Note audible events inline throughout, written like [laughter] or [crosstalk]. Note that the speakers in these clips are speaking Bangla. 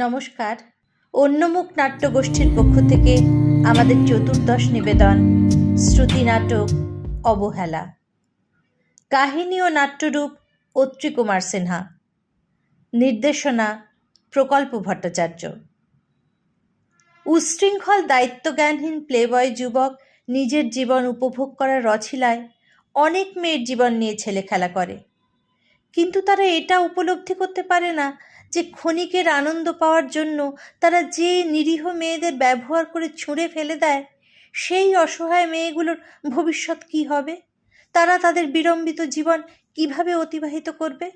নমস্কার। অন্যমুখ নাট্যগোষ্ঠীর পক্ষ থেকে আমাদের চতুর্দশ নিবেদন, শ্রুতি নাটক, অবহেলা। কাহিনী ও নাট্যরূপ অত্রি কুমার সিনহা। নির্দেশনা, প্রকল্প ভট্টাচার্য। উচ্ছৃঙ্খল দায়িত্বজ্ঞানহীন প্লেবয় যুবক নিজের জীবন উপভোগ করার রছিলায় অনেক মেয়ের জীবন নিয়ে ছেলে খেলা করে। কিন্তু তারা এটা উপলব্ধি করতে পারে না যে ক্ষণিকের আনন্দ পাওয়ার জন্য তারা যে নিরীহ মেয়েদের ব্যবহার করে ছুঁড়ে ফেলে দেয়, সেই অসহায় মেয়েগুলোর ভবিষ্যৎ কী হবে? তারা তাদের বিড়ম্বিত জীবন কীভাবে অতিবাহিত করবে?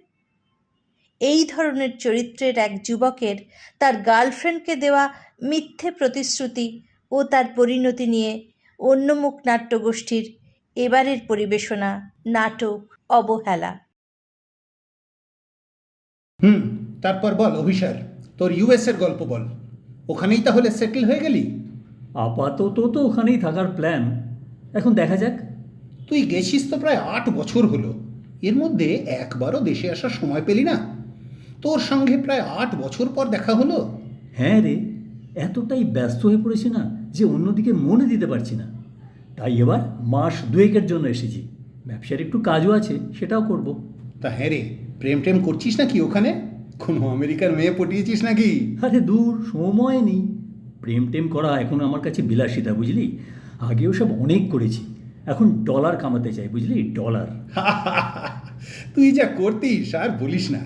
এই ধরনের চরিত্রের এক যুবকের তার গার্লফ্রেন্ডকে দেওয়া মিথ্যে প্রতিশ্রুতি ও তার পরিণতি নিয়ে অন্যমুখ নাট্যগোষ্ঠীর এবারের পরিবেশনা, নাটক, অবহেলা। হুম। তারপর বল অভিসার তোর ইউএস এর গল্প বল। ওখানেই তাহলে সেটেল হয়ে গেলি? আপাতত তো ওখানেই থাকার প্ল্যান এখন দেখা যাক। তুই গেছিস তো প্রায় আট বছর হলো। এর মধ্যে একবারও দেশে আসার সময় পেলি না? তোর সঙ্গে প্রায় আট বছর পর দেখা হলো? হ্যাঁ রে এতটাই ব্যস্ত হয়ে পড়েছি না যে অন্যদিকে মনে দিতে পারছি না। তাই এবার মাস দুয়েকের জন্য এসেছি। ব্যবসার একটু কাজও আছে সেটাও করব। তা হ্যাঁ রে প্রেম টেম করছিস নাকি ওখানে? কোনো আমেরিকার মেয়ে পটিয়েছিস নাকি? আরে দূর সময় নেই। প্রেম টেম করা এখন আমার কাছে বিলাসিতা বুঝলি? আগেও সব অনেক করেছি। এখন ডলার কামাতে চাই বুঝলি? ডলার [laughs] তুই যা করতিস আর বলিস না।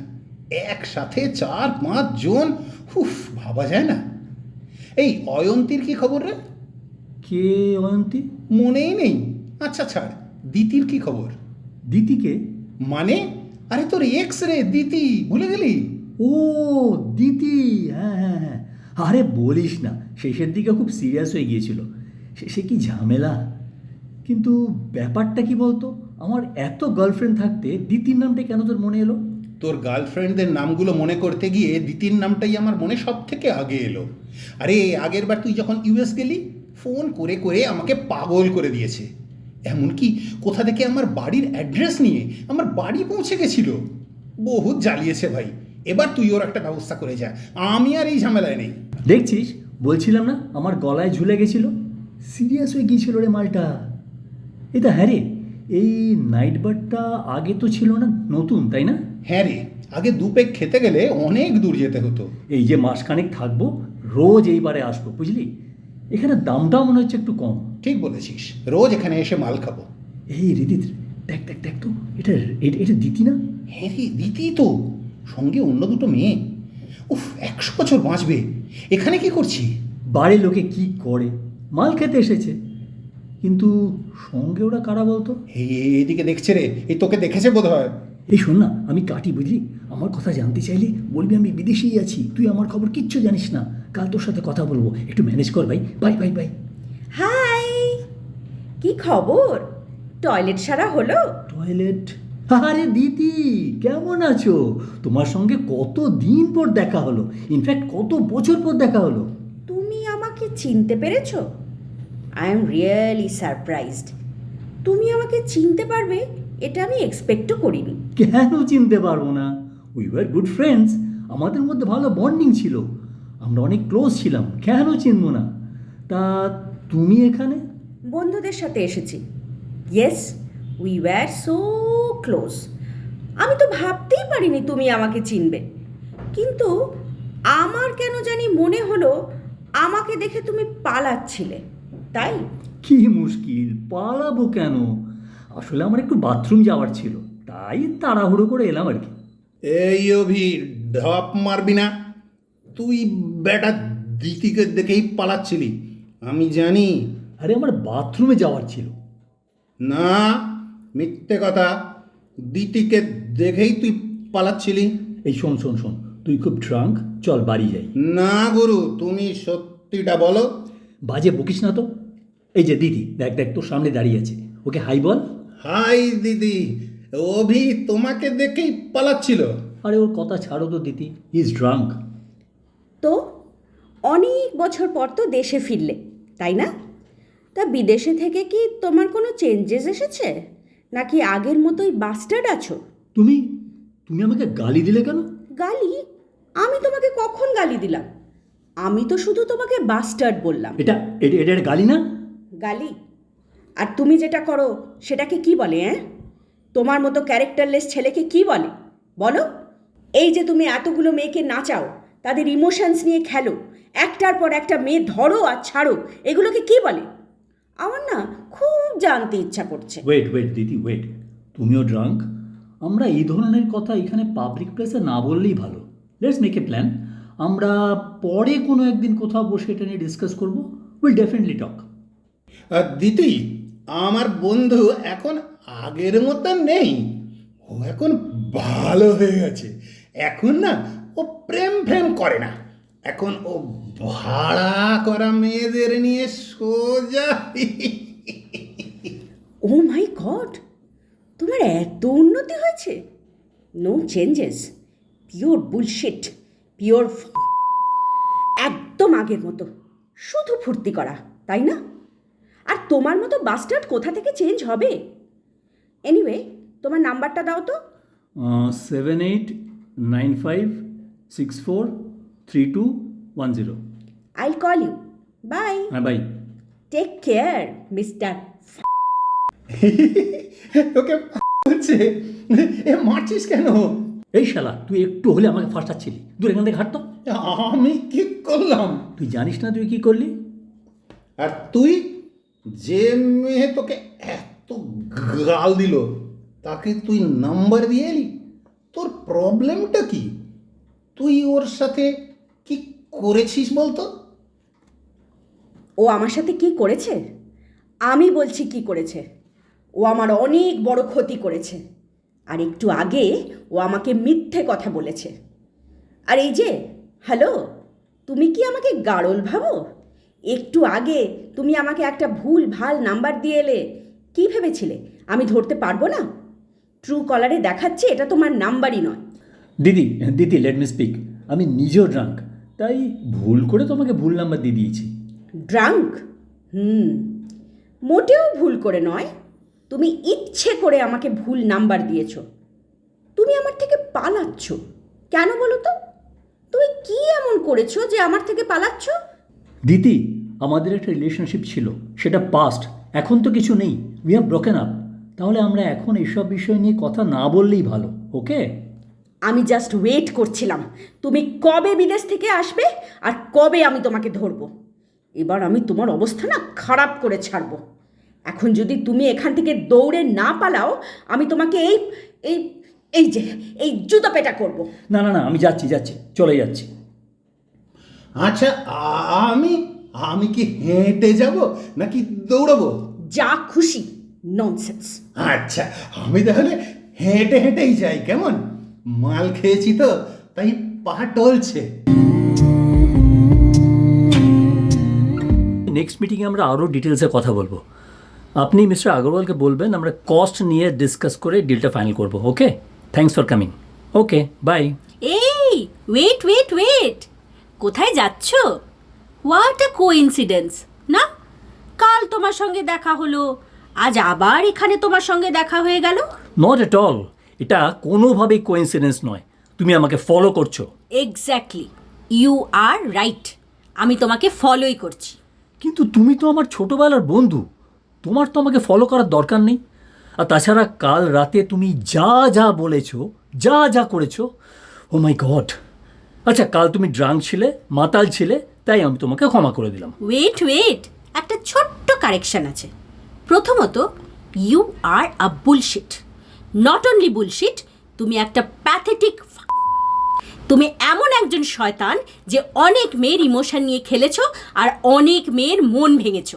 একসাথে চার পাঁচ জন হুফ ভাবা যায় না। এই অয়ন্তীর কি খবর রে? কে অয়ন্তী? মনেই নেই। আচ্ছা ছাড়। দিতির কি খবর? দিতিকে? মানে? আরে তোর এক্স রে দিতি ভুলে গেলি? ও, দিতি হ্যাঁ হ্যাঁ হ্যাঁ। আরে বলিস না, শেষের দিকে খুব সিরিয়াস হয়ে গিয়েছিল। সে কি ঝামেলা? কিন্তু ব্যাপারটা কি বলতো? আমার এত গার্লফ্রেন্ড থাকতে দিতির নামটা কেন তোর মনে এলো? তোর গার্লফ্রেন্ডদের নামগুলো মনে করতে গিয়ে দিতির নামটাই আমার মনে সব থেকে আগে এলো। আরে, আগের বার তুই যখন ইউএস গেলি ফোন করে করে আমাকে পাগল করে দিয়েছে। এমনকি কোথা থেকে আমার বাড়ির অ্যাড্রেস নিয়ে আমার বাড়ি পৌঁছে গেছিল। বহুত জ্বালিয়েছে ভাই। এবার তুই ওর একটা ব্যবস্থা করে যা। আমি আর এই ঝামেলায় নেই। দেখছিস? বলছিলাম না আমার গলায় ঝুলে গেছিল। সিরিয়াস হয়ে গিয়েছিল রে মালটা। এটা হ্যাঁ রে এই নাইট বারটা আগে তো ছিল না নতুন তাই না? হ্যাঁ রে আগে দু পেক খেতে গেলে অনেক দূর যেতে হতো। এই যে মাসখানেক থাকব রোজ এইবারে আসব বুঝলি? এখানে দামটাও মনে হচ্ছে একটু কম। ঠিক বলেছিস রোজ এখানে এসে মাল খাব। এই রিদিত দেখ দেখ দেখ তো এটা এটা- এটা দিতি না? হ্যাঁ রে দিতি তো। সঙ্গে অন্য দুটো মেয়ে? উফ একশো বছর বাঁচবে। এখানে কি করছি? বাড়ির লোকে কি করে? মাল খেতে এসেছে। কিন্তু সঙ্গে ওরা কারা বলতো? এই এই- এদিকে দেখছে রে এই তোকে দেখেছে বোধ হয় এই শোন না আমি কাটি বুঝলি? আমার কথা জানতে চাইলে বলবি আমি বিদেশেই আছি। তুই আমার খবর কিচ্ছু জানিস না। কাল তোর সাথে কথা বলব। একটু ম্যানেজ কর ভাই। বাই বাই বাই হাই কি খবর? টয়লেট সারা হলো? টয়লেট আরে দিদি কেমন আছো? তোমার সঙ্গে কত দিন পর দেখা হলো? ইনফ্যাক্ট কত বছর পর দেখা হলো? তুমি আমাকে চিনতে পেরেছ? আই এম রিয়েলি সারপ্রাইজড তুমি আমাকে চিনতে পারবে এটা আমি এক্সপেক্টও করিনি। কেন চিনতে পারব না? উই ওয়ার গুড ফ্রেন্ডস আমাদের মধ্যে ভালো বন্ডিং ছিল। আমরা অনেক ক্লোজ ছিলাম। কেন চিনবো না? তা তুমি এখানে? বন্ধুদের সাথে এসেছি। Yes we were so close আমি তো ভাবতেই পারিনি তুমি আমাকে চিনবে। কিন্তু আমার কেন জানি মনে হলো আমাকে দেখে তুমি পালাচ্ছিলে তাই? কি মুশকিল পালাবো কেন? আসলে আমার একটু বাথরুম যাওয়ার ছিল তাই তাড়াহুড়ো করে এলাম আর কি। এই অভি ঢপ মারবি না। তুই বেটা দিতিকে দেখেই পালাচ্ছিলি। আমি জানি। আরে আমার বাথরুমে যাওয়ার ছিল। না মিথ্যে কথা দিতিকে দেখেই তুই পালাচ্ছিলি? এই শোন শোন শোন তুই খুব ট্রাঙ্ক চল বাড়ি যাই। না গুরু তুমি সত্যিটা বলো। বাজে বকিস না তো। এই যে দিদি দেখ দেখ তোর সামনে দাঁড়িয়ে আছে। ওকে হাই বল। হাই দিদি অভি তোমাকে দেখেই পালাচ্ছিল। আরে ওর কথা ছাড়ো তো দিদি ইজ ড্রাঙ্ক তো অনেক বছর পর তো দেশে ফিরলে তাই না? তা বিদেশে থেকে কি তোমার কোনো চেঞ্জেস এসেছে? নাকি আগের মতোই বাস্টার্ড আছো? তুমি তুমি আমাকে গালি দিলে কেন? গালি? আমি তোমাকে কখন গালি দিলাম? আমি তো শুধু তোমাকে বাস্টার্ড বললাম। এটা এটা এটা গালি না? গালি? আর তুমি যেটা করো সেটাকে কি বলে হ্যাঁ তোমার মতো ক্যারেক্টারলেস ছেলেকে কি বলে? বলো। এই যে তুমি এতগুলো মেয়েকে নাচাও তাদের ইমোশনস নিয়ে খেলো একটার পর একটা মেয়ে ধরো আর ছাড়ো এগুলোকে কি বলে? আমার না খুব জানতে ইচ্ছা করছে। ওয়েট ওয়েট দিদি ওয়েট তুমিও ড্রাঙ্ক আমরা এই ধরনের কথা এখানে পাবলিক প্লেসে না বললেই ভালো। লেটস মেক এ প্ল্যান আমরা পরে কোনো একদিন কোথাও বসে এটা নিয়ে ডিসকাস করব। উইল ডেফিনেটলি টক আর দিদি আমার বন্ধু এখন আগের মতো নেই। ও এখন ভালো হয়ে গেছে। এখন না ও প্রেম ফ্রেম করে না। এখন ও ভাড়া করা মেয়েদের নিয়ে সোজা। ও মাই গড তোমার এত উন্নতি হয়েছে। No changes pure bullshit pure একদম আগের মতো শুধু ফুর্তি করা তাই না? আর তোমার মতো বাস্টার্ড কোথা থেকে চেঞ্জ হবে? এনিওয়ে তোমার নাম্বারটা দাও তো। Seven eight nine five six four three two one zero I call you bye হ্যাঁ বাই টেক কেয়ার মিস্টার তোকে বলছে এ মারছিস কেন? এই শালা তুই একটু হলে আমাকে ফাঁসাচ্ছিলি। দূর এখান থেকে হাঁটতো আমি কি করলাম? তুই জানিস না তুই কি করলি? আর তুই যে মেয়ে তোকে এত গাল দিল তাকে তুই নাম্বার দিয়ে এলি? তোর প্রবলেমটা কি? তুই ওর সাথে করেছিস বলতো? ও আমার সাথে কি করেছে? আমি বলছি কি করেছে? ও আমার অনেক বড় ক্ষতি করেছে। আর একটু আগে ও আমাকে মিথ্যে কথা বলেছে। আর এই যে হ্যালো তুমি কি আমাকে গাড়ল ভাবো? একটু আগে তুমি আমাকে একটা ভুল ভালো নাম্বার দিয়ে এলে কী ভেবেছিলে? আমি ধরতে পারব না? ট্রু কলারে দেখাচ্ছে এটা তোমার নাম্বারই নয়। দিদি দিদি লেট মি স্পিক আমি নিজেও ড্রাঙ্ক তাই ভুল করে তোমাকে ভুল নাম্বার দিয়ে দিয়েছি। ড্রাঙ্ক হুম। মোটেও ভুল করে নয়। তুমি ইচ্ছে করে আমাকে ভুল নাম্বার দিয়েছ। তুমি আমার থেকে পালাচ্ছ। কেন বলো তো? তুমি কি এমন করেছ যে আমার থেকে পালাচ্ছ? দিদি আমাদের একটা রিলেশনশিপ ছিল। সেটা পাস্ট এখন তো কিছু নেই। উই হ্যাভ ব্রোকেন আপ তাহলে আমরা এখন এসব বিষয় নিয়ে কথা না বললেই ভালো ওকে আমি জাস্ট ওয়েট করছিলাম। তুমি কবে বিদেশ থেকে আসবে আর কবে আমি তোমাকে ধরবো? এবার আমি তোমার অবস্থা না খারাপ করে ছাড়বো। এখন যদি তুমি এখান থেকে দৌড়ে না পালাও আমি তোমাকে এই এই এই যে এই জুতো পেটা করব। না না না আমি যাচ্ছি যাচ্ছি চলে যাচ্ছি। আচ্ছা আমি আমি কি হেঁটে যাব নাকি দৌড়াবো? যা খুশি ননসেন্স আচ্ছা আমি তাহলে হেঁটে হেঁটেই যাই কেমন? মাল খেয়েছি তো তাই পা টলছে। নেক্সট মিটিংয়ে আমরা আরও ডিটেলসে কথা বলব। আপনি মিস্টার আগরওয়ালকে বলবেন আমরা কস্ট নিয়ে ডিসকাস করে ডিলটা ফাইনাল করব okay thanks for coming okay bye এই ওয়েট ওয়েট ওয়েট কোথায় যাচ্ছ? হোয়াট আ কোইন্সিডেন্স না? কাল তোমার সঙ্গে দেখা হলো আজ আবার এখানে তোমার সঙ্গে দেখা হয়ে গেল? নট এট অল এটা কোনোভাবেই কোইন্সিডেন্স নয়। তুমি আমাকে ফলো করছ। এক্স্যাক্টলি ইউ আর রাইট আমি তোমাকে ফলোই করছি। কিন্তু তুমি তো আমার ছোটোবেলার বন্ধু। তোমার তো আমাকে ফলো করার দরকার নেই। আর তাছাড়া কাল রাতে তুমি যা যা বলেছ যা যা করেছ ও মাই গড আচ্ছা কাল তুমি ড্রাঙ্ক ছিলে মাতাল ছিলে তাই আমি তোমাকে ক্ষমা করে দিলাম। ওয়েট ওয়েট একটা ছোট্ট কারেকশন আছে। প্রথমত you are a bullshit not only bullshit তুমি একটা প্যাথেটিক তুমি এমন একজন শয়তান যে অনেক মেয়ের ইমোশন নিয়ে খেলেছো আর অনেক মেয়ের মন ভেঙেছ।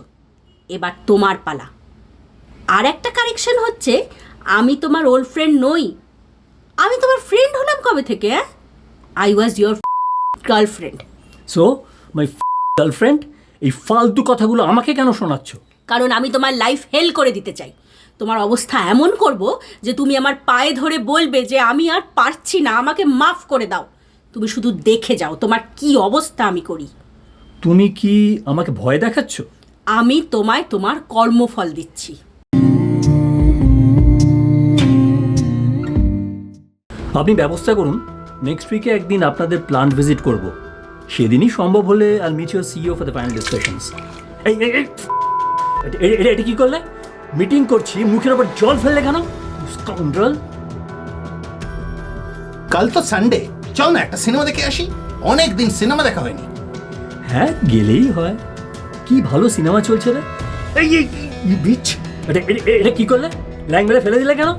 এবার তোমার পালা। আর একটা কারেকশন হচ্ছে আমি তোমার ওল্ড ফ্রেন্ড নই। আমি তোমার ফ্রেন্ড হলাম কবে থেকে হ্যাঁ I was your girlfriend so my girlfriend এই ফালতু কথাগুলো আমাকে কেন শোনাচ্ছ? কারণ আমি তোমার লাইফ হেল করে দিতে চাই। তোমার অবস্থা এমন করব যে তুমি আমার পায়ে ধরে বলবে যে আমি আর পারছি না আমাকে মাফ করে দাও। তুমি শুধু দেখে যাও তোমার কি অবস্থা আমি করি। তুমি কি আমাকে ভয় দেখাচ্ছ? আমি তোমায় তোমার কর্মফল দিচ্ছি। আপনি ব্যবস্থা করুন নেক্সট উইকে একদিন আপনাদের প্লান্ট ভিজিট করব। সেদিনই সম্ভব হলে I'll meet your CEO for the final discussions এটা কি করলে? মিটিং করছি মুখের ওপর জল ফেললে কেন? স্কাউন্ড্রাল কাল তো সানডে চল না একটা সিনেমা দেখে আসি। অনেক দিন সিনেমা দেখা হয়নি। হ্যাঁ গেলেই হয়। কি ভালো সিনেমা চলছে রে। এই এই বিচ এটা কি করলে? ল্যাং মেরে ফেলে দিলে কেন? [laughs]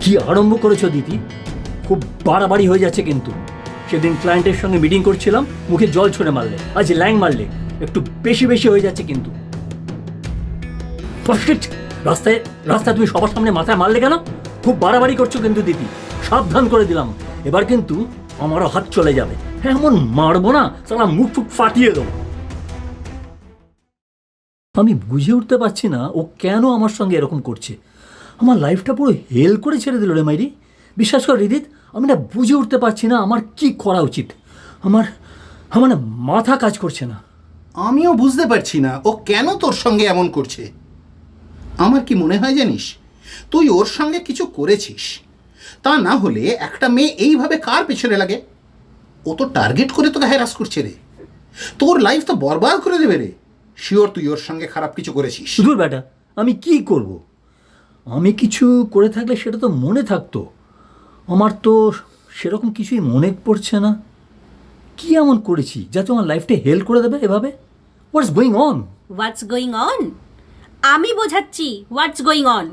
কি আরম্ভ করেছ দিদি? খুব বাড়াবাড়ি হয়ে যাচ্ছে কিন্তু। সেদিন ক্লায়েন্টের সঙ্গে মিটিং করছিলাম মুখে জল ছুঁড়ে মারলে আজ ল্যাং মারলে একটু বেশি বেশি হয়ে যাচ্ছে কিন্তু। রাস্তায় রাস্তায় তুমি সবার সামনে মাথায় মারলে কেন? খুব বাড়াবাড়ি করছ কিন্তু দিদি। সাবধান করে দিলাম। এবার কিন্তু আমারও হাত চলে যাবে। হ্যাঁ এমন মারবো না, সালা মুখ ফুক ফাটিয়ে দেবো। আমি বুঝে উঠতে পারছি না ও কেন আমার সঙ্গে এরকম করছে। আমার লাইফটা পুরো হেল করে ছেড়ে দিল রে মাইরি। বিশ্বাস কর রিদিত, আমি না বুঝে উঠতে পারছি না আমার কি করা উচিত। আমার আমার না মাথা কাজ করছে না। আমিও বুঝতে পারছি না ও কেন তোর সঙ্গে এমন করছে। আমার কি মনে হয় জানিস? তুই ওর সঙ্গে কিছু করেছিস। তা না হলে একটা মেয়ে এইভাবে কার পেছনে লাগে? ও তো টার্গেট করে তোকে হ্যারাস করছে রে। তোর লাইফ তো বরবাদ করে দেবে রে। শিওর তুই ওর সঙ্গে খারাপ কিছু করেছিস। শুধু বেটা আমি কি করব? আমি কিছু করে থাকলে সেটা তো মনে থাকতো। আমার তো সেরকম কিছুই মনে পড়ছে না। কি এমন করেছি যাতে আমার লাইফটা হেল্প করে দেবে এভাবে? What's going on what's going on আমি বোঝাচ্ছি হোয়াটস গোয়িং অন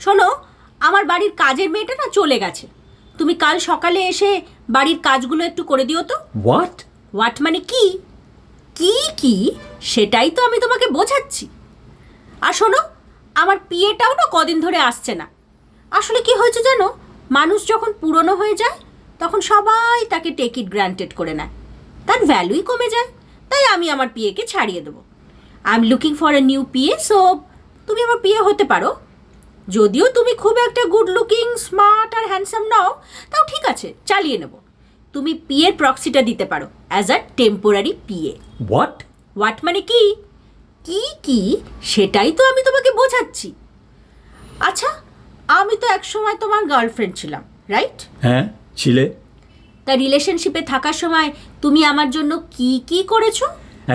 শোনো আমার বাড়ির কাজের মেয়েটা না চলে গেছে। তুমি কাল সকালে এসে বাড়ির কাজগুলো একটু করে দিও তো। হোয়াট হোয়াট মানে কি? কি কি? সেটাই তো আমি তোমাকে বোঝাচ্ছি। আর শোনো আমার পিএটাও না কদিন ধরে আসছে না। আসলে কি হয়েছে জানো? মানুষ যখন পুরনো হয়ে যায় তখন সবাই তাকে টেক ইট গ্রান্টেড করে নেয়। তার ভ্যালুই কমে যায়। তাই আমি আমার পিএকে ছাড়িয়ে দেবো। I am looking for a new PA so তুমি আমার পিএ হতে পারো। যদিও তুমি খুব একটা গুড লুকিং স্মার্ট আর হ্যান্ডসাম নাও তাও ঠিক আছে চালিয়ে নেব। তুমি পিএর প্রক্সিটা দিতে পারো as a temporary PA what what মানে কি? কি কি? সেটাই তো আমি তোমাকে বোঝাচ্ছি। আচ্ছা আমি তো একসময় তোমার গার্লফ্রেন্ড ছিলাম রাইট হ্যাঁ ছিলে। তা রিলেশনশিপে থাকার সময় তুমি আমার জন্য কি কি করেছ?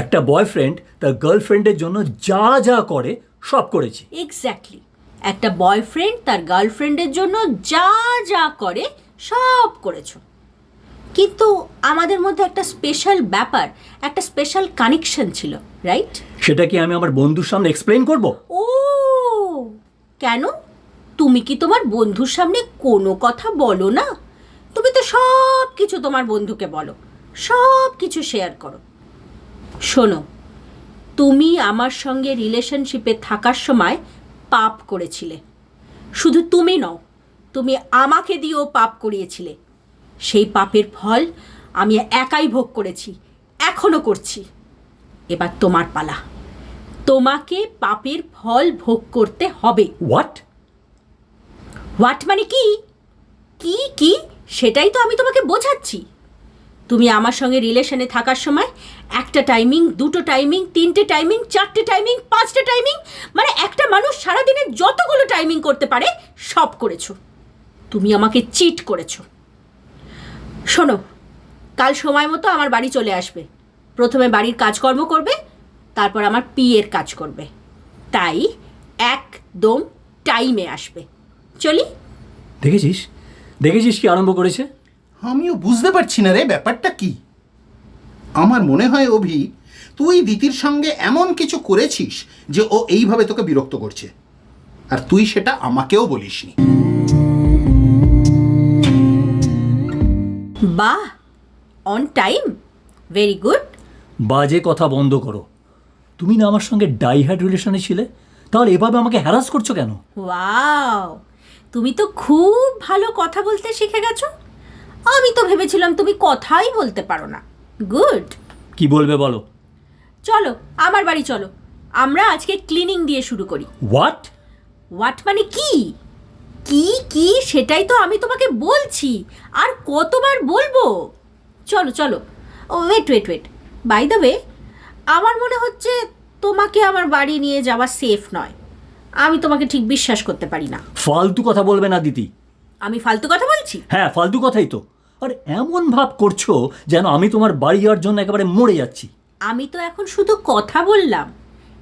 একটা বয়ফ্রেন্ড তার গার্লফ্রেন্ডের জন্য যা যা করে সব করেছি। এক্স্যাক্টলি একটা বয়ফ্রেন্ড তার গার্লফ্রেন্ডের জন্য যা যা করে সব করেছ। কিন্তু আমাদের মধ্যে একটা স্পেশাল ব্যাপার একটা স্পেশাল কানেকশন ছিল রাইট সেটা কি আমি আমার বন্ধুর সামনে এক্সপ্লেন করব? ও! কেন? তুমি কি তোমার বন্ধুর সামনে কোনো কথা বলো না? তুমি তো সব কিছু তোমার বন্ধুকে বলো সব কিছু শেয়ার করো। শোনো তুমি আমার সঙ্গে রিলেশনশিপে থাকার সময় পাপ করেছিলে। শুধু তুমি নও তুমি আমাকে দিয়েও পাপ করিয়েছিলে। সেই পাপের ফল আমি একাই ভোগ করেছি এখনও করছি। এবার তোমার পালা। তোমাকে পাপের ফল ভোগ করতে হবে। হোয়াট হোয়াট মানে কি? কি কি? সেটাই তো আমি তোমাকে বোঝাচ্ছি। তুমি আমার সঙ্গে রিলেশনে থাকার সময় একটা টাইমিং দুটো টাইমিং তিনটে টাইমিং চারটে টাইমিং পাঁচটা টাইমিং মানে একটা মানুষ সারাদিনে যতগুলো টাইমিং করতে পারে, সব করেছ। তুমি আমাকে চিট করেছ। শোনো, কাল সময় মতো আমার বাড়ি চলে আসবে। প্রথমে বাড়ির কাজকর্ম করবে, তারপর আমার পিয়ের কাজ করবে। তাই একদম টাইমে আসবে। চলি? দেখেছিস? দেখেছিস কি আরম্ভ করেছে? আমিও বুঝতে পারছি না রে ব্যাপারটা কি? আমার মনে হয় অভি তুই দিতির সঙ্গে এমন কিছু করেছিস যে ও এইভাবে তোকে বিরক্ত করছে। আর তুই সেটা আমাকেও বলিসনি। বাহ অন টাইম ভেরি গুড বাজে কথা বন্ধ করো। তুমি না আমার সঙ্গে ডাইহার্ড রিলেশনে ছিলে তাহলে এভাবে আমাকে হ্যারাস করছ কেন? ওয়াও তুমি তো খুব ভালো কথা বলতে শিখে গেছো। আমি তো ভেবেছিলাম তুমি কথাই বলতে পারো না। গুড কি বলবে বলো? চলো আমার বাড়ি চলো। আমরা আজকে ক্লিনিং দিয়ে শুরু করি। হোয়াট হোয়াট মানে কি? কি কি সেটাই তো আমি তোমাকে বলছি। আর কতবার বলব? চলো চলো। ও wait wait wait by the way আমার মনে হচ্ছে তোমাকে আমার বাড়ি নিয়ে যাওয়া সেফ নয়। আমি তোমাকে ঠিক বিশ্বাস করতে পারি না। ফালতু কথা বলবে না দিদি। আমি ফালতু কথা বলছি? হ্যাঁ ফালতু কথাই তো। আর এমন ভাব করছ যেন আমি তোমার বাড়ি যাওয়ার জন্য একেবারে মরে যাচ্ছি। আমি তো এখন শুধু কথা বললাম।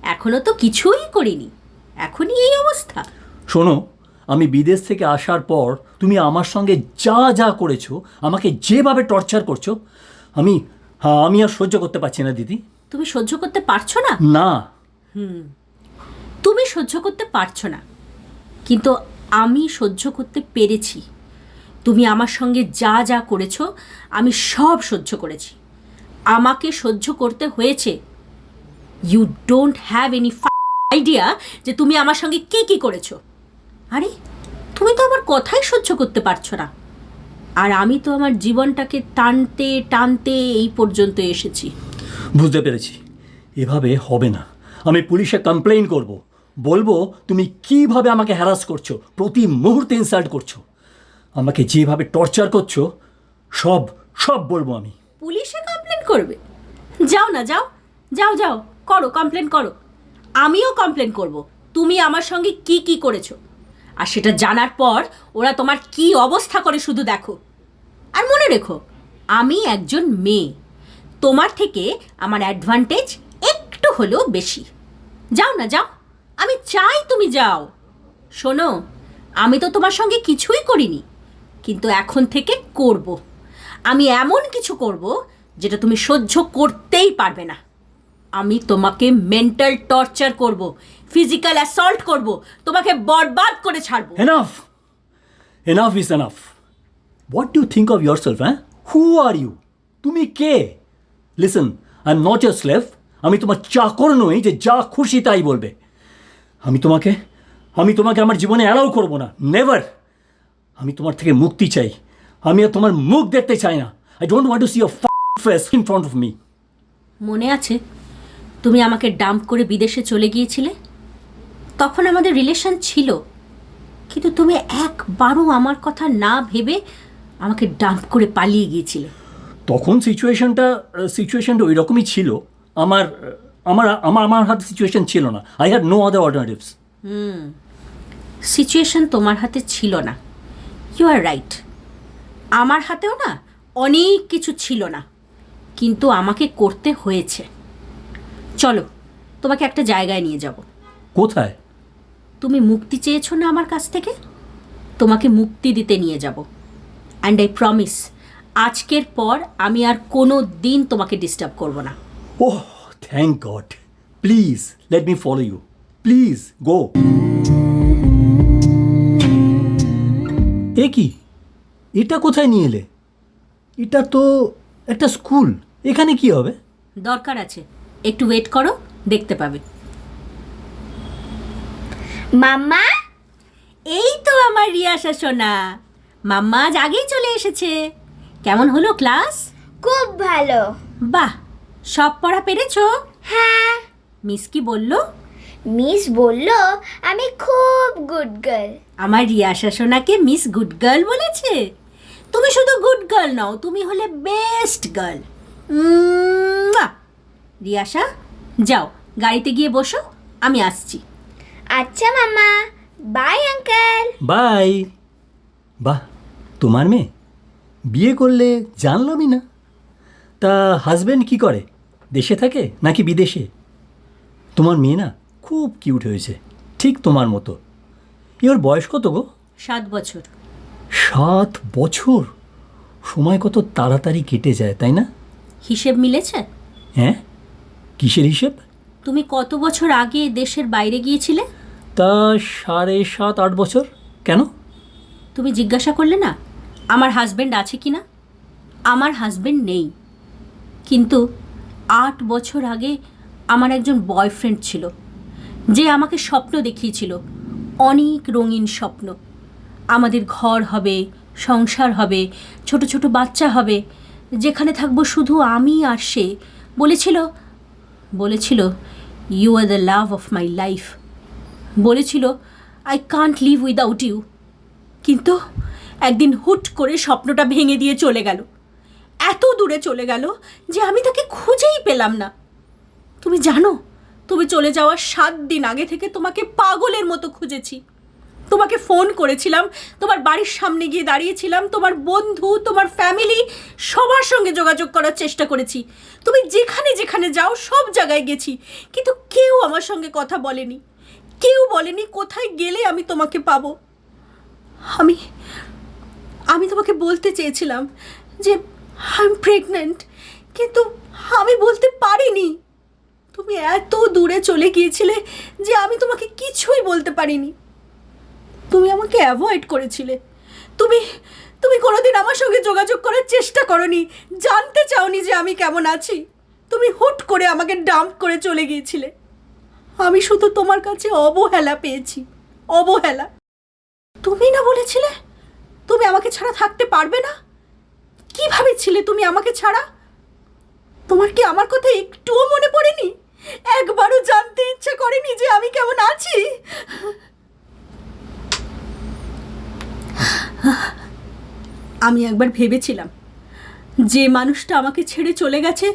এখনও তো কিছুই করিনি। এখনই এই অবস্থা। শোনো আমি বিদেশ থেকে আসার পর তুমি আমার সঙ্গে যা যা করেছ আমাকে যেভাবে টর্চার করছ আমি হ্যাঁ আমি আর সহ্য করতে পারছি না দিদি। তুমি সহ্য করতে পারছ না? না। হুম। তুমি সহ্য করতে পারছ না। কিন্তু আমি সহ্য করতে পেরেছি। তুমি আমার সঙ্গে যা যা করেছ, আমি সব সহ্য করেছি। আমাকে সহ্য করতে হয়েছে। You don't have any idea যে তুমি আমার সঙ্গে কী কী করেছ। আরে, তুমি তো আমার কথাই সহ্য করতে পারছ না। আর আমি তো আমার জীবনটাকে টানতে টানতে এই পর্যন্ত এসেছি। বুঝতে পেরেছি। এভাবে হবে না। আমি পুলিশে কমপ্লেন করব। বলব, তুমি কীভাবে আমাকে হ্যারাস করছ? প্রতি মুহূর্তে ইনসাল্ট করছ। আমাকে যেভাবে টর্চার করছ, সব সব বলব আমি। পুলিশে কমপ্লেন করবে? যাও না, যাও। যাও যাও। করো কমপ্লেন করো। আমিও কমপ্লেন করব। তুমি আমার সঙ্গে কি কি করেছ? আর সেটা জানার পর ওরা তোমার কি অবস্থা করে শুধু দেখো। আর মনে রেখো, আমি একজন মেয়ে। তোমার থেকে আমার অ্যাডভান্টেজ একটু হলেও বেশি। যাও না, যাও। আমি চাই তুমি যাও। শোনো, আমি তো তোমার সঙ্গে কিছুই করিনি, কিন্তু এখন থেকে করব। আমি এমন কিছু করব যেটা তুমি সহ্য করতেই পারবে না। আমি তোমাকে মেন্টাল টর্চার করব ফিজিক্যাল অ্যাসল্ট করব, তোমাকে বরবাদ করে ছাড়বো। Enough enough is enough what do think of yourself হ্যাঁ হু আর ইউ তুমি কে? Listen I am not your slave আমি তোমার চাকর নই যে যা খুশি তাই বলবে। আমি তোমাকে আমি তোমাকে আমার জীবনে অ্যালাউ করব না নেভার আমি তোমার থেকে মুক্তি চাই। আমি আর তোমার মুখ দেখতে চাই না। I don't want to see face in front of me মনে আছে তুমি আমাকে ডাম্প করে বিদেশে চলে গিয়েছিলে? তখন আমাদের রিলেশন ছিল। কিন্তু তুমি একবারও আমার কথা না ভেবে আমাকে ডাম্প করে পালিয়ে গিয়েছিলে। তখন সিচুয়েশনটা সিচুয়েশনটা ওই রকমই ছিল। আমার আমার আমার আমার হাতে সিচুয়েশন ছিল না। I had no other alternatives situation তোমার হাতে ছিল না। ইউ আর রাইট আমার হাতেও না অনেক কিছু ছিল না। কিন্তু আমাকে করতে হয়েছে। চলো তোমাকে একটা জায়গায় নিয়ে যাব। কোথায়? তুমি মুক্তি চেয়েছো না আমার কাছ থেকে? তোমাকে মুক্তি দিতে নিয়ে যাব। অ্যান্ড আই প্রমিস আজকের পর আমি আর কোনো দিন তোমাকে ডিস্টার্ব করব না। ওহ! Thank God please let me follow you please go এ কি? এটা কোথায় নিয়ে এলে? এটা তো একটা স্কুল। এখানে কি হবে? দরকার আছে। একটু ওয়েট করো দেখতে পাবে। মাম্মা এই তো আমার রিয়াসা সোনা। মাম্মা আজ আগেই চলে এসেছে। কেমন হলো ক্লাস? খুব ভালো। বাহ সব পড়া পেরেছ? হ্যাঁ। মিস কি বলল? মিস বলল আমি খুব গুড গার্ল আমার রিয়াসা সোনাকে মিস গুড গার্ল বলেছে? তুমি শুধু গুড গার্ল নও তুমি হলে বেস্ট গার্ল রিয়াশা যাও গাড়িতে গিয়ে বসো আমি আসছি। আচ্ছা মামা বাই আঙ্কেল বাই বাহ তোমার মেয়ে? বিয়ে করলে জানলামই না। তা হাজবেন্ড কি করে? দেশে থাকে নাকি বিদেশে? তোমার মেয়ে না খুব কিউট হয়েছে ঠিক তোমার মতো। এর বয়স কত গো? সাত বছর। সাত বছর? সময় কত তাড়াতাড়ি কেটে যায় তাই না? হিসেব মিলেছে? হ্যাঁ? কিসের হিসেব? তুমি কত বছর আগে দেশের বাইরে গিয়েছিলে? তা সাড়ে সাত আট বছর। কেন? তুমি জিজ্ঞাসা করলে না আমার হাজবেন্ড আছে কি না আমার হাজবেন্ড নেই। কিন্তু আট বছর আগে আমার একজন বয়ফ্রেন্ড ছিল, যে আমাকে স্বপ্ন দেখিয়েছিল, অনেক রঙিন স্বপ্ন। আমাদের ঘর হবে, সংসার হবে, ছোট ছোট বাচ্চা হবে, যেখানে থাকব শুধু আমি আর সে, বলেছিল বলেছিল you are the love of my life বলেছিল I can't live without you কিন্তু একদিন হুট করে স্বপ্নটা ভেঙে দিয়ে চলে গেল। এত দূরে চলে গেল যে আমি তাকে খুঁজেই পেলাম না। তুমি জানো, তুমি চলে যাওয়ার সাত দিন আগে থেকে তোমাকে পাগলের মতো খুঁজেছি। তোমাকে ফোন করেছিলাম, তোমার বাড়ির সামনে গিয়ে দাঁড়িয়েছিলাম, তোমার বন্ধু, তোমার ফ্যামিলি, সবার সঙ্গে যোগাযোগ করার চেষ্টা করেছি। তুমি যেখানে যেখানে যাও, সব জায়গায় গেছি, কিন্তু কেউ আমার সঙ্গে কথা বলেনি। কেউ বলেনি কোথায় গেলে আমি তোমাকে পাবো। আমি আমি তোমাকে বলতে চেয়েছিলাম যে আই এম প্রেগনেন্ট কিন্তু আমি বলতে পারিনি। তুমি এত দূরে চলে গিয়েছিলে যে আমি তোমাকে কিছুই বলতে পারিনি। তুমি আমাকে অ্যাভয়েড করেছিলে। তুমি তুমি কোনোদিন আমার সঙ্গে যোগাযোগ করার চেষ্টা করনি, জানতে চাওনি যে আমি কেমন আছি। তুমি হুট করে আমাকে ডাম্প করে চলে গিয়েছিলে। আমি শুধু তোমার কাছে অবহেলা পেয়েছি, অবহেলা। তুমি না বলেছিলে? তুমি আমাকে ছাড়া থাকতে পারবে না? কীভাবে ছিলে তুমি আমাকে ছাড়া? তোমার কি আমার কথা একটুও মনে পড়েনি? একবারও জানতে ইচ্ছে করেনি যে আমি কেমন আছি। আমি একবার ভেবেছিলাম, যে মানুষটা আমাকে ছেড়ে চলে গেছে,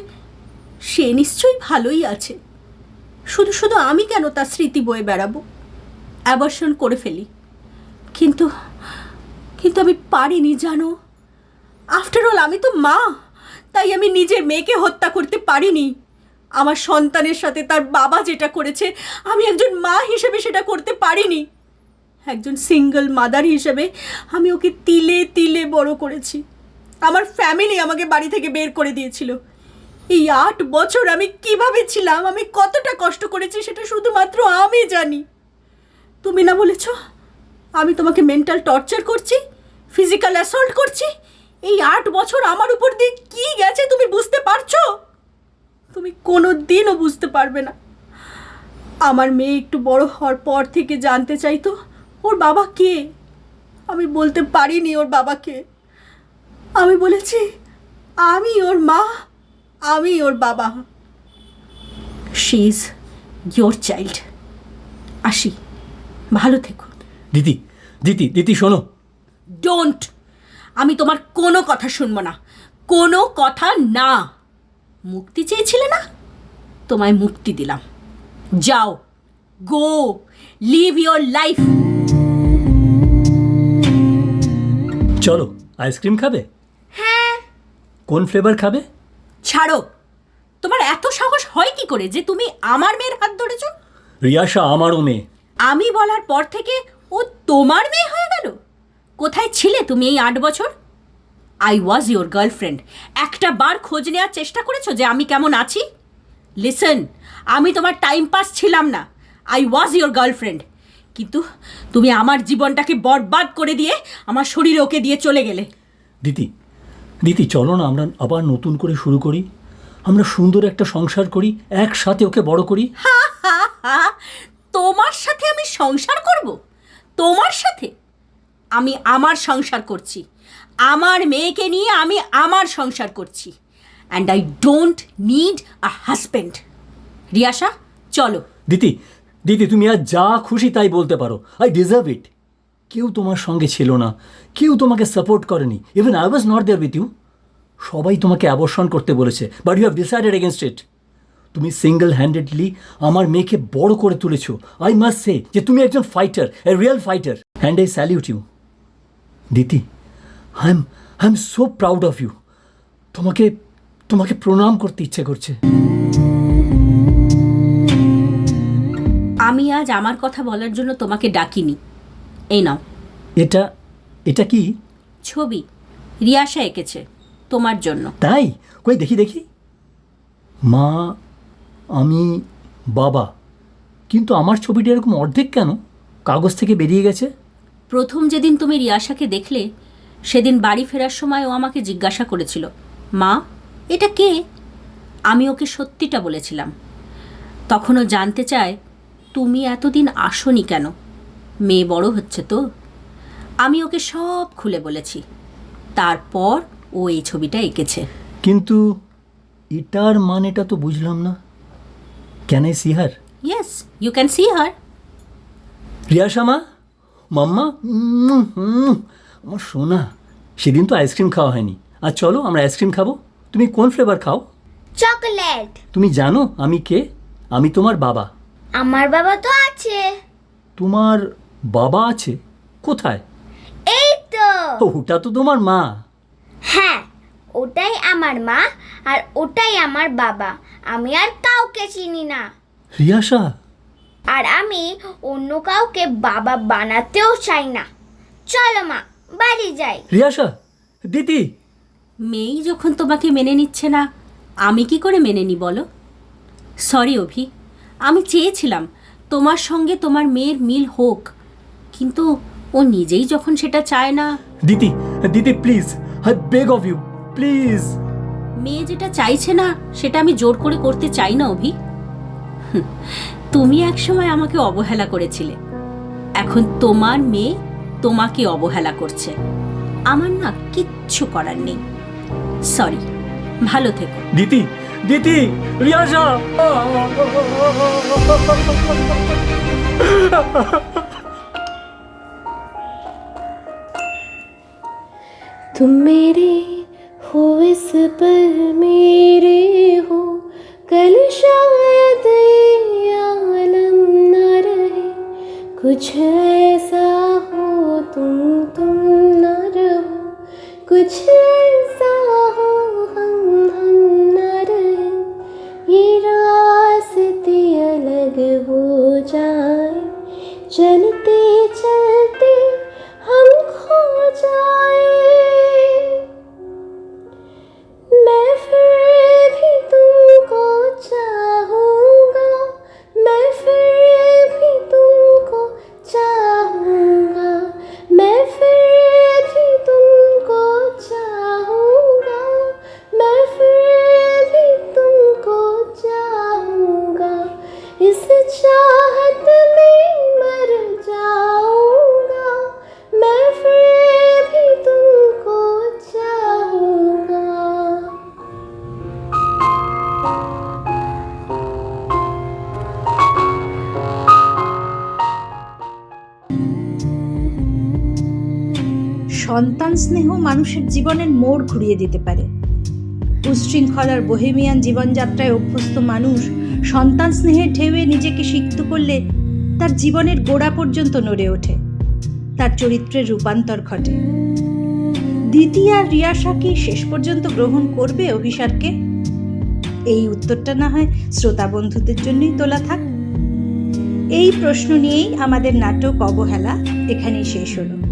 সে নিশ্চয়ই ভালোই আছে। শুধু শুধু আমি কেন তার স্মৃতি বয়ে বেড়াবো? অ্যাবর্শন করে ফেলি। কিন্তু কিন্তু আমি পারিনি, জানো? আফটার অল আমি তো মা। তাই আমি নিজের মেয়েকে হত্যা করতে পারিনি। আমার সন্তানের সাথে তার বাবা যেটা করেছে, আমি একজন মা হিসেবে সেটা করতে পারিনি। একজন সিঙ্গল মাদার হিসেবে আমি ওকে তিলে তিলে বড় করেছি। আমার ফ্যামিলি আমাকে বাড়ি থেকে বের করে দিয়েছিল। এই আট বছর আমি কীভাবে ছিলাম, আমি কতটা কষ্ট করেছি সেটা শুধুমাত্র আমি জানি। তুমি না বলেছ, আমি তোমাকে মেন্টাল টর্চার করছি ফিজিক্যাল অ্যাসল্ট করছি? এই আট বছর আমার উপর দিয়ে কী গেছে তুমি বুঝতে পারছ? তুমি কোনো দিনও বুঝতে পারবে না। আমার মেয়ে একটু বড় হওয়ার পর থেকে জানতে চাইতো ওর বাবা কে? আমি বলতে পারিনি ওর বাবাকে। আমি বলেছি আমি ওর মা আমি ওর বাবা। শি ইজ ইয়োর চাইল্ড আসি ভালো থেকো। দিদি দিদি দিদি শোনো। ডোন্ট আমি তোমার কোনো কথা শুনব না। কোনো কথা না। মুক্তি চেয়েছিলে না? তোমায় মুক্তি দিলাম। যাও। গো। Leave your life. চলো আইসক্রিম খাবে? হ্যাঁ। কোন ফ্লেভার খাবে? ছাড়ো। তোমার এত সাহস হয় কি করে যে তুমি আমার মেয়ের হাত ধরেছো? রিয়াশা আমারও মেয়ে। আমি বলার পর থেকে ও তোমার মেয়ে হয়ে গেল। কোথায় ছিলে তুমি এই আট বছর? আই ওয়াজ ইয়োর গার্লফ্রেন্ড একটা বার খোঁজ নেওয়ার চেষ্টা করেছ যে আমি কেমন আছি? লিসন আমি তোমার টাইম পাস ছিলাম না। আই ওয়াজ ইয়োর গার্লফ্রেন্ড কিন্তু তুমি আমার জীবনটাকে বরবাদ করে দিয়ে আমার শরীর ওকে দিয়ে চলে গেলে। দিদি দিদি চলো না আমরা আবার নতুন করে শুরু করি। আমরা সুন্দর একটা সংসার করি একসাথে ওকে বড় করি। হা হা তোমার সাথে আমি সংসার করব? তোমার সাথে? আমি আমার সংসার করছি। আমার মেয়েকে নিয়ে আমি আমার সংসার করছি। And I don't need a husband Riasha, চলো। দিদি দিদি তুমি আর যা খুশি তাই বলতে পারো। আই ডিজার্ভ ইট কেউ তোমার সঙ্গে ছিল না। কেউ তোমাকে সাপোর্ট করেনি। Even I was not there with you সবাই তোমাকে অ্যাবর্ষণ করতে বলেছে। But you have decided against it তুমি সিঙ্গেল হ্যান্ডেডলি আমার মেয়েকে বড় করে তুলেছো। আই মাস্ট সে যে তুমি একজন fighter a real fighter and I salute you দিদি I am I am so proud of you তোমাকে তোমাকে প্রণাম করতে ইচ্ছে করছে। আমি আজ আমার কথা বলার জন্য তোমাকে ডাকিনি। এই নাও। এটা এটা কি? ছবি। রিয়াশা এঁকেছে তোমার জন্য। তাই? কই দেখি দেখি। মা আমি বাবা। কিন্তু আমার ছবিটা এরকম অর্ধেক কেন? কাগজ থেকে বেরিয়ে গেছে। প্রথম যেদিন তুমি রিয়াশাকে দেখলে সেদিন বাড়ি ফেরার সময় ও আমাকে জিজ্ঞাসা করেছিল মা এটা কে? আমি ওকে সত্যিটা বলেছিলাম। তখনও জানতে চায় তুমি এতদিন আসনি কেন? মেয়ে বড় হচ্ছে তো? আমি ওকে সব খুলে বলেছি। তারপর ও এই ছবিটা এঁকেছে। কিন্তু এটার মানেটা তো বুঝলাম না। Can I see her yes you can see her Riasha মা? মাম্মা আমার সোনা সেদিন তো আইসক্রিম খাওয়া হয়নি। আর চলো আমরা আইসক্রিম খাব। তুমি কোন ফ্লেভার খাও? চকলেট। তুমি জানো আমি কে? আমি তোমার বাবা। আমার বাবা তো আছে। তোমার বাবা আছে? কোথায়? এই তো। ওটা তো তোমার মা। হ্যাঁ ওটাই আমার মা আর ওটাই আমার বাবা। আমি আর কাউকে চিনি না। রিয়াসা আর আমি অন্য কাউকে বাবা বানাতেও চাই না। চলো মা বাড়ি যাই। রিয়াসা দিদি মেয়েই যখন তোমাকে মেনে নিচ্ছে না আমি কি করে মেনে নি বলো? সরি অভি আমি চেয়েছিলাম তোমার সঙ্গে তোমার মেয়ের মিল হোক কিন্তু ও নিজেই যখন সেটা চায় না। দিদি দিদি please I beg of you please মেয়ে যেটা চাইছে না সেটা আমি জোর করে করতে চাই না অভি। তুমি একসময় আমাকে অবহেলা করেছিলে এখন তোমার মেয়ে তোমাকে অবহেলা করছে আমার না কিচ্ছু করার নেই সরি ভালো থেকো দিদি দিদি রিয়াসা तुम मेरे हो इस पर मेरे हो कल शायद ये आलम न रहे कुछ ऐसा हो, तुम तुम न रहो कुछ ऐसा हो, हम हम न रहे ये रास्ते अलग हो जाए। चलते चलते हम खो जाए। मैं फिर भी तुमको चाहूँगा সন্তান স্নেহ মানুষের জীবনের মোড় ঘুরিয়ে দিতে পারে। উশৃঙ্খলার বোহেমিয়ান জীবনযাত্রায় অভ্যস্ত মানুষ সন্তান স্নেহের ঢেউয়ে নিজেকে সিক্ত করলে তার জীবনের গোড়া পর্যন্ত নড়ে ওঠে। তার চরিত্রের রূপান্তর ঘটে। আর রিয়াসা কি শেষ পর্যন্ত গ্রহণ করবে অভিসারকে? এই উত্তরটা না হয় শ্রোতা বন্ধুদের জন্যই তোলা থাক। এই প্রশ্ন নিয়েই আমাদের নাটক অবহেলা এখানেই শেষ হলো।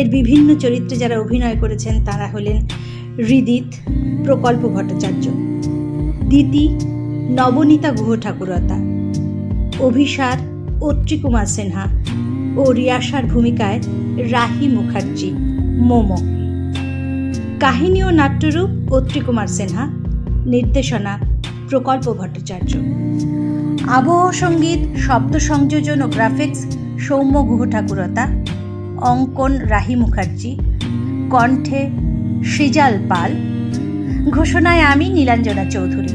এর বিভিন্ন চরিত্রে যারা অভিনয় করেছেন তারা হলেন হৃদিত, প্রকল্প ভট্টাচার্য, দিতি, নবনীতা গুহ ঠাকুরতা অভিসার, অত্রিকুমার সিনহা ও রিয়াসার ভূমিকায় রাহি মুখার্জি, মোমো। কাহিনী ও নাট্যরূপ অত্রিকুমার সিনহা, নির্দেশনা প্রকল্প ভট্টাচার্য। আবহ সংগীত, শব্দ সংযোজন ও গ্রাফিক্স সৌম্য গুহ ঠাকুরতা অঙ্কন রাহি মুখার্জি, কণ্ঠে সৃজাল পাল, ঘোষণায় আমি নীলাঞ্জনা চৌধুরী,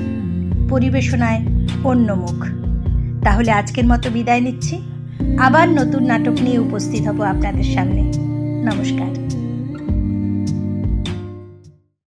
পরিবেশনায় অন্য মুখ তাহলে আজকের মতো বিদায় নিচ্ছি। আবার নতুন নাটক নিয়ে উপস্থিত হব আপনাদের সামনে। নমস্কার।